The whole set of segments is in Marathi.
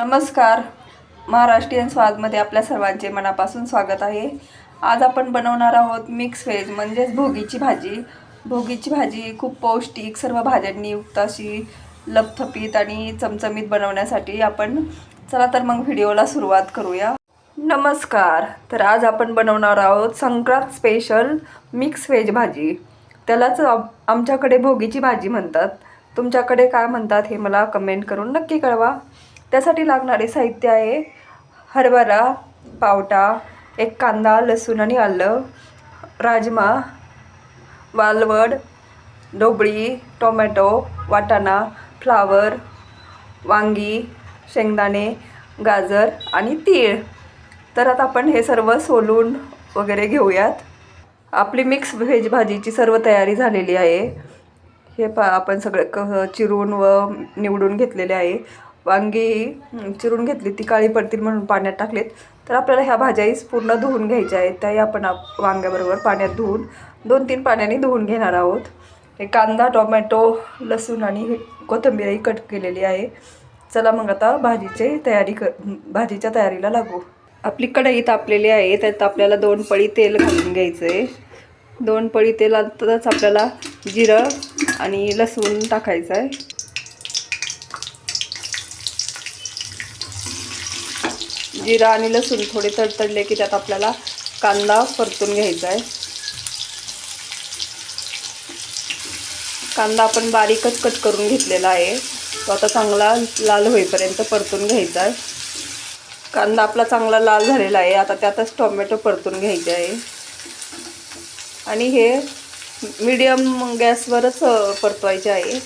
नमस्कार. महाराष्ट्रीयन स्वादमध्ये आपल्या सर्वांचे मनापासून स्वागत आहे. आज आपण बनवणार आहोत मिक्स व्हेज म्हणजेच भोगीची भाजी. भोगीची भाजी खूप पौष्टिक सर्व भाज्यांनी युक्त अशी लपथपीत आणि चमचमीत बनवण्यासाठी आपण चला तर मग व्हिडिओला सुरुवात करूया. नमस्कार. तर आज आपण बनवणार आहोत संक्रांत स्पेशल मिक्स व्हेज भाजी. त्यालाच आमच्याकडे भोगीची भाजी म्हणतात. तुमच्याकडे काय म्हणतात हे मला कमेंट करून नक्की कळवा. त्यासाठी लागणारे साहित्य आहे हरभरा पावटा एक कांदा लसूण आणि आलं राजमा वालवड ढोबळी टोमॅटो वाटाणा फ्लावर वांगी शेंगदाणे गाजर आणि तीळ. तर आता आपण हे सर्व सोलून वगैरे घेऊयात. आपली मिक्स व्हेज भाजीची सर्व तयारी झालेली आहे. हे पा आपण सगळं क चिरून व निवडून घेतलेले आहे. वांगी चिरून घेतली ती काळी पडतील म्हणून पाण्यात टाकलेत. तर आपल्याला ह्या भाज्याही पूर्ण धुवून घ्यायच्या आहेत. त्याही आपण वांग्याबरोबर पाण्यात धुवून दोन तीन पाण्याने धुवून घेणार आहोत. हे कांदा टोमॅटो लसूण आणि कोथिंबीरही कट केलेली आहे. चला मग आता भाजीची तयारी क भाजीच्या तयारीला लागू. आपली कढई तापलेली आहे. त्यात आपल्याला दोन पळी तेल घालून घ्यायचं आहे दोन पळी तेलातच आपल्याला जिरं आणि लसूण टाकायचं आहे जिरा आणि लसूण थोडे तडतडले की त्यात आपल्याला कांदा परतून घ्यायचा आहे. कांदा आपण बारीकच कट करून घेतलेला आहे. तो आता चांगला लाल होईपर्यंत परतून घ्यायचा आहे. कांदा आपला चांगला लाल झालेला आहे. आता त्यातच टोमॅटो परतून घ्यायचे आहे. आणि हे मीडियम गॅसवरच परतवायचे आहे.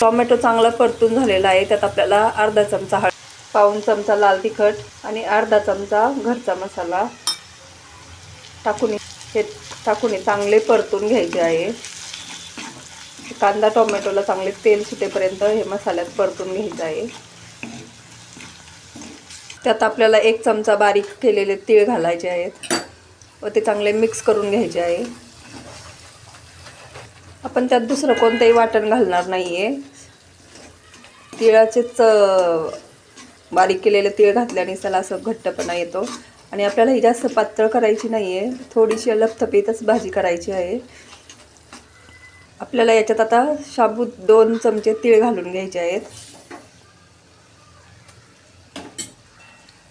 टोमॅटो चांगला परतून झालेला आहे. त्यात आपल्याला अर्धा चमचा हळ पाऊण चमचा लाल तिखट आणि अर्धा चमचा घरचा मसाला टाकून हे टाकून चांगले परतून घ्यायचे आहे. कांदा टोमॅटोला चांगले तेल सुटेपर्यंत हे मसाल्यात परतून घ्यायचं आहे. त्यात आपल्याला एक चमचा बारीक केलेले तीळ घालायचे आहेत व ते चांगले मिक्स करून घ्यायचे आहे. आपण त्यात दुसरं कोणतंही वाटण घालणार नाही आहे तिळाचेच बारीक केलेलं तीळ घातल्याने त्याला असं घट्टपणा येतो. आणि आपल्याला ही जास्त पातळ करायची नाही आहे थोडीशी अलगथपीतच भाजी करायची आहे. आपल्याला याच्यात आता शाबूत दोन चमचे तीळ घालून घ्यायचे आहेत.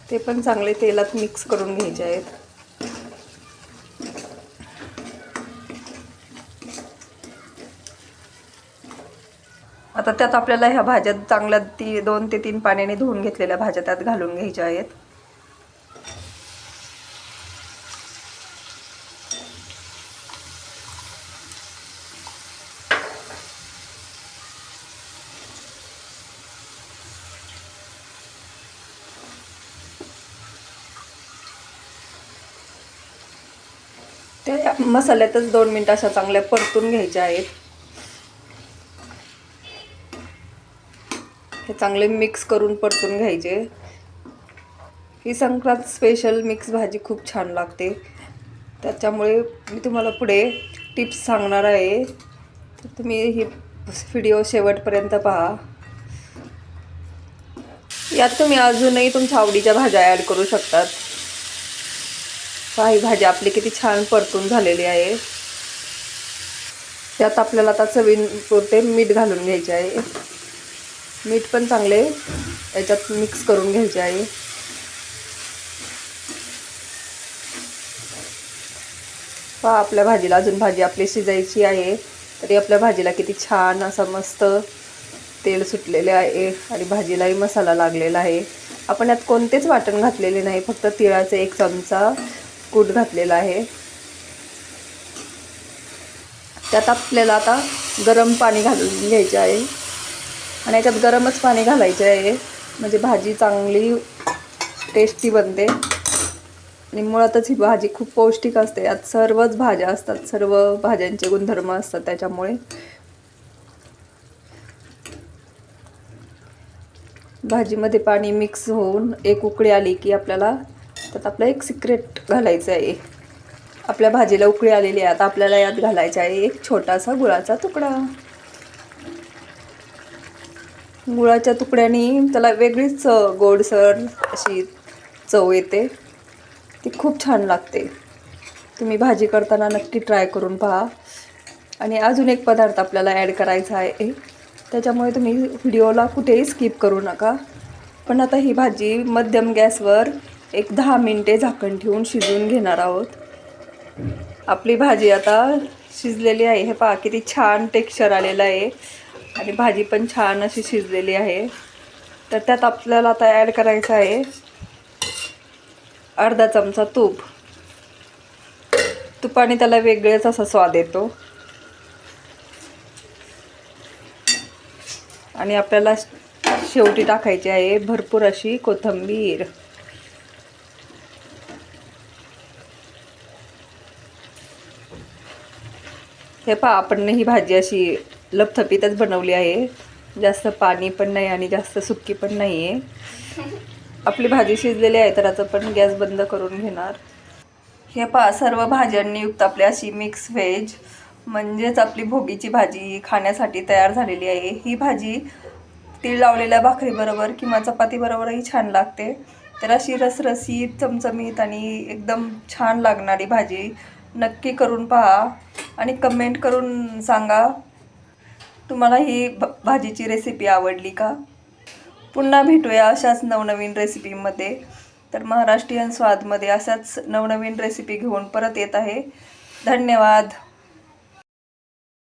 ते पण चांगले तेलात मिक्स करून घ्यायचे आहेत. आता त्यात आपल्याला ह्या भाज्या चांगल्या ती दोन ते तीन पाण्याने धुवून घेतलेल्या भाज्या त्यात घालून घ्यायच्या आहेत. त्या मसाल्यातच दोन मिनटं अशा चांगल्या परतून घ्यायच्या आहेत. हे चांगले मिक्स करून परतून घ्यायचे. ही संक्रांत स्पेशल मिक्स भाजी खूप छान लागते. त्याच्यामुळे मी तुम्हाला पुढे टिप्स सांगणार आहे. तर तुम्ही ही व्हिडिओ शेवटपर्यंत पहा. यात तुम्ही अजूनही तुमच्या आवडीच्या भाज्या ॲड करू शकतात. काही भाज्या भाजी आपली किती छान परतून झालेली आहे. त्यात आपल्याला आता चवीपुरते मीठ घालून घ्यायचे आहे. मीठ पण चांगले याच्यात मिक्स करून घ्यायचे आहे पहा आपल्या भाजीला अजून भाजी आपली शिजायची आहे. तरी आपल्या भाजीला किती छान असं मस्त तेल सुटलेले आहे आणि भाजीलाही मसाला लागलेला आहे. आपण यात कोणतेच वाटण घातलेले नाही फक्त तिळाचे एक चमचा कूट घातलेला आहे. त्यात आपल्याला आता गरम पाणी घालून घ्यायचे आहे. आणि याच्यात गरमच पाणी घालायचे आहे. म्हणजे भाजी चांगली टेस्टी बनते. आणि मुळातच ही भाजी खूप पौष्टिक असते. यात सर्वच भाज्या असतात. सर्व भाज्यांचे गुणधर्म असतात त्याच्यामुळे. भाजीमध्ये पाणी मिक्स होऊन एक उकळी आली की आपल्याला त्यात आपलं एक सिक्रेट घालायचं आहे. आपल्या भाजीला उकळी आलेली आहे. आता आपल्याला यात घालायचं आहे एक छोटासा गुळाचा तुकडा. गुळाच्या तुकड्यानी त्याला वेगळीच गोडसर अशी चव येते. ती खूप छान लागते. तुम्ही भाजी करताना नक्की ट्राय करून पहा. आणि अजून एक पदार्थ आपल्याला ॲड करायचा आहे. त्याच्यामुळे तुम्ही व्हिडिओला कुठेही स्किप करू नका. पण आता ही भाजी मध्यम गॅसवर एक दहा मिनटे झाकण ठेवून शिजवून घेणार आहोत. आपली भाजी आता शिजलेली आहे. हे पहा किती छान टेक्स्चर आलेलं आहे. आणि भाजी पण छान अशी शिजलेली आहे. तर त्यात आपल्याला आता ॲड करायचं आहे अर्धा चमचा तूप. तुपाने त्याला वेगळेच असा स्वाद येतो. आणि आपल्याला शेवटी टाकायची आहे भरपूर अशी कोथिंबीर. हे पहा आपण ही भाजी अशी लपथपीतच बनवली आहे. जास्त पाणी पण नाही आणि जास्त सुक्की पण नाही आहे आपली भाजी शिजलेली आहे तर आता पण गॅस बंद करून घेणार. हे पा सर्व भाज्यांनी युक्त आपली अशी मिक्स व्हेज म्हणजेच आपली भोगीची भाजी खाण्यासाठी तयार झालेली आहे. ही भाजी तीळ लावलेल्या भाकरीबरोबर किंवा चपातीबरोबरही छान लागते. तर अशी रसरसीत चमचमीत आणि एकदम छान लागणारी भाजी नक्की करून पहा आणि कमेंट करून सांगा. तुम्हाला ही भ भाजीची रेसिपी आवडली का? पुन्हा भेटूया अशाच नवनवीन रेसिपीमध्ये तर महाराष्ट्रीयन स्वादमध्ये अशाच नवनवीन रेसिपी घेऊन परत येत आहे. धन्यवाद.